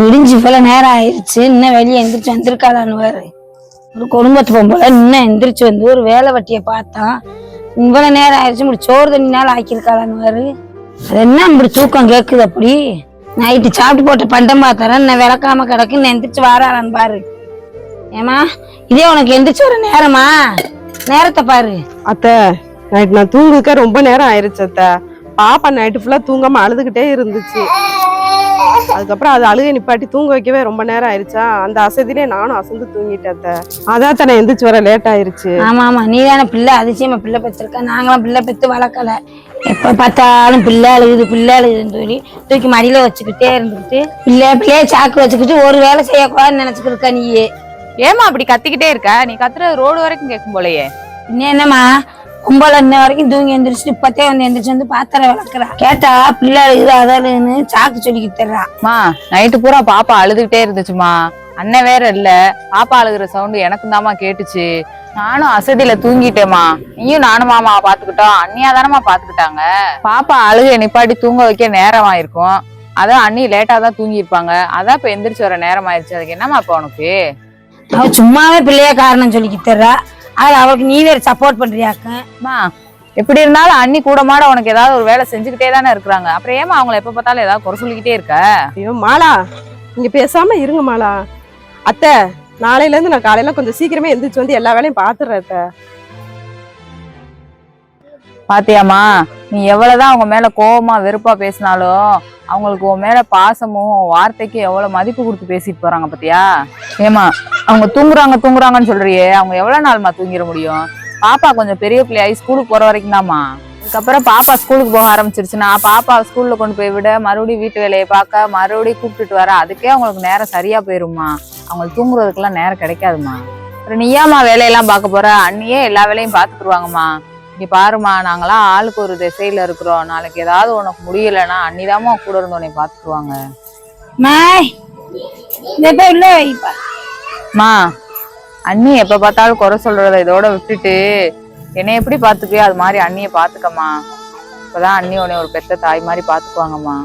விடிஞ்சு இவ்வளவு நேரம் ஆயிடுச்சு இன்னும் வெளியே எந்திரிச்சு வந்திருக்காளான்னு பாரு. ஒரு குடும்பத்து பொம்பளை இன்னும் எந்திரிச்சு வந்து ஒரு வேலை வட்டியை பார்த்தான் இவ்வளவு நேரம் ஆயிடுச்சு இப்படி சோறு தண்ணி நாள் ஆக்கியிருக்காளான்னு அது என்ன இப்படி தூக்கம் கேட்குது அப்படி? நைட்டு சாப்பிட்டு போட்ட பண்டம் பார்த்தாரன் இன்னும் விளக்காம கிடக்கு இன்னும் எந்திரிச்சு வாராளான்னு பாரு. ஏமா இதே உனக்கு எந்திரிச்சு வர நேரமா? நேரத்தை பாரு. அத்தை நைட் நான் தூங்குக்க ரொம்ப நேரம் ஆயிருச்சு அத்தை. பாப்பா நைட்டு ஃபுல்லா தூங்காம அழுதுகிட்டே இருந்துச்சு. அதுக்கப்புறம் அது அழுகை நிப்பாட்டி தூங்க வைக்கவே ரொம்ப நேரம் ஆயிருச்சா? அந்த அசதியிலே நானும் அசந்து தூங்கிட்டேன் அதான் தானே எந்திரிச்சு வர லேட் ஆயிருச்சு. ஆமா ஆமா. நீ தானே பிள்ளை அதிசயமா பிள்ளை பெற்றிருக்க. நாங்களாம் பிள்ளை பெத்து வளர்க்கல. எப்ப பார்த்தாலும் பிள்ளை அழுகுது பிள்ளை அழுகுதுன்னு சொல்லி தூக்கி மடியில வச்சுக்கிட்டே இருந்துக்கிட்டு பிள்ளை பிள்ளைய சாக்கு வச்சுக்கிட்டு ஒரு வேலை செய்யக்கூடாதுன்னு நினைச்சுக்கிட்டு இருக்க நீயே. ஏமா அப்படி கத்திக்கிட்டே இருக்க? நீ கத்துறது ரோடு வரைக்கும் கேட்கும் போலயே. இன்னும் என்னம்மா? கும்பல இன்ன வரைக்கும் தூங்கி எந்திரிச்சு இப்பத்தே வந்து எந்திரிச்சு வந்து பாத்திரம் விளக்குறா. கேட்டா பிள்ளை அழுகுது அதாலுன்னு சாக்கு சொல்லிக்கிட்டு தர்றா மா நைட்டு பூரா பாப்பா அழுதுகிட்டே இருந்துச்சுமா. அண்ணன் வேற இல்ல. பாப்பா அழுகுற சவுண்டு எனக்கும் தாமா கேட்டுச்சு. நானும் அசதியில தூங்கிட்டேமா நீயும் நானும் மாமா பாத்துக்கிட்டோம் அண்ணியா தானமா பாத்துக்கிட்டாங்க பாப்பா அழுகை நிப்பாட்டி தூங்க வைக்க நேரம் ஆயிருக்கும் அதான் அண்ணி லேட்டா தான் தூங்கி இருப்பாங்க அதான் இப்ப எந்திரிச்சு வர நேரம் ஆயிருச்சு அதுக்கு என்னமா இப்ப உனக்கு? அவ சும்மாவே பிள்ளைய காரணம் சொல்லிக்கிட்டு அது அவளுக்கு நீ வேற சப்போர்ட் பண்றியாக்க? அம்மா எப்படி இருந்தாலும் அண்ணி கூட மாட உனக்கு ஏதாவது ஒரு வேலை செஞ்சுக்கிட்டே தானே இருக்கிறாங்க. அப்புறம் ஏமா அவங்கள எப்ப பார்த்தாலும் ஏதாவது குறை சொல்லிக்கிட்டே இருக்க? ஐயோ மாலா நீங்க பேசாம இருங்க மாலா. அத்தை நாளையில இருந்து நான் காலையில கொஞ்சம் சீக்கிரமே எந்திரிச்சு வந்து எல்லா வேலையும் பாத்துறேன் அத்தை. பாத்தியாம்மா? நீ எவ்வளவுதான் அவங்க மேல கோவமா வெறுப்பா பேசினாலும் அவங்களுக்கு உன் மேல பாசமும் வார்த்தைக்கு எவ்வளவு மதிப்பு கொடுத்து பேசிட்டு போறாங்க பத்தியா? ஏமா அவங்க தூங்குறாங்க தூங்குறாங்கன்னு சொல்றியே அவங்க எவ்வளவு நாள்மா தூங்கிட முடியும்? பாப்பா கொஞ்சம் பெரிய பிள்ளையாகி ஸ்கூலுக்கு போற வரைக்கும் தாம்மா அதுக்கப்புறம் பாப்பா ஸ்கூலுக்கு போக ஆரம்பிச்சிருச்சுன்னா பாப்பா ஸ்கூல்ல கொண்டு போய் விட மறுபடியும் வீட்டு வேலையை பார்க்க மறுபடியும் கூப்பிட்டுட்டு வர அதுக்கே அவங்களுக்கு நேரம் சரியா போயிருமா அவங்களுக்கு தூங்குறதுக்கெல்லாம் நேரம் கிடைக்காதும்மா. அப்புறம் நீயாம்மா வேலையெல்லாம் பார்க்க போற? அண்ணியே எல்லா வேலையும் பார்த்துக்குருவாங்கம்மா இங்க பாருமா நாங்களாம் ஆளுக்கு ஒரு திசையில இருக்கிறோம். நாளைக்கு ஏதாவது உனக்கு முடியலன்னா அன்னிதாம்மா கூட இருந்து உன்னை பாத்துக்குவாங்க. மா அண்ணி எப்ப பார்த்தாலும் குறை சொல்றத இதோட விட்டுட்டு என்னை எப்படி பாத்துக்கியோ அது மாதிரி அண்ணிய பாத்துக்கம்மா. இப்பதான் அண்ணி உன்னை ஒரு பெத்த தாய் மாதிரி பாத்துக்குவாங்கம்மா.